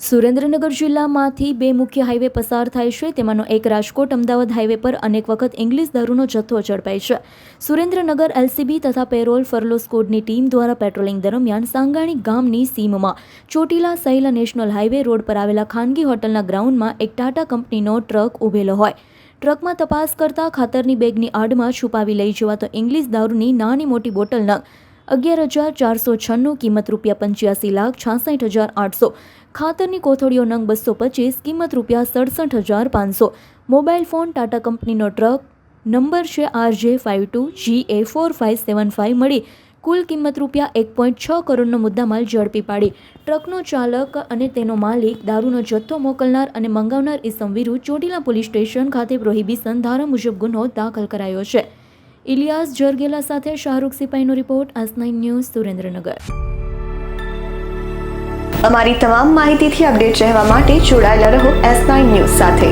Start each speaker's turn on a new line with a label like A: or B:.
A: સુરેન્દ્રનગર જિલ્લામાંથી બે મુખ્ય હાઈવે પસાર થાય છે. તેમાંનો એક રાજકોટ અમદાવાદ હાઈવે પર અનેક વખત ઇંગ્લિશ દારૂનો જથ્થો ઝડપાય છે. સુરેન્દ્રનગર એલસીબી તથા પેરોલ ફરલો સ્કોડની ટીમ દ્વારા પેટ્રોલિંગ દરમિયાન સાંગાણી ગામની સીમમાં ચોટીલા સહેલા નેશનલ હાઈવે રોડ પર આવેલા ખાનગી હોટલના ગ્રાઉન્ડમાં એક ટાટા કંપનીનો ટ્રક ઊભેલો હોય. ટ્રકમાં તપાસ કરતા ખાતરની બેગની આડમાં છુપાવી લઈ જવાતો ઇંગ્લિશ દારૂની નાની મોટી બોટલ નંગ અગિયાર હજાર ચારસો છન્નું કિંમત રૂપિયા પંચ્યાસી લાખ છાસઠ હજાર આઠસો. ખાતરની કોથળીઓ નંગ બસો પચીસ, કિંમત રૂપિયા સડસઠ હજાર પાંચસો. મોબાઈલ ફોન ટાટા કંપનીનો ટ્રક, નંબર છે R J five two, G A four five seven five મળી. કુલ કિંમત રૂપિયા એક પોઈન્ટ છ કરોડનો મુદ્દામાલ ઝડપી પાડી. ટ્રકનો ચાલક અને તેનો માલિક દારૂનો જથ્થો મોકલનાર અને મંગાવનાર ઇસમ વિરુદ્ધ ચોટીલા પોલીસ સ્ટેશન ખાતે પ્રોહિબિશન ધારા મુજબ ગુનો દાખલ કરાયો છે. ઇલિયાસ જરગેલા સાથે Shahrukh સિપાહીનો report S nine news Surendranagar.
B: અમારી તમામ માહિતીથી અપડેટ રહેવા માટે જોડાયેલા રહો એસ નાઇન ન્યૂઝ સાથે.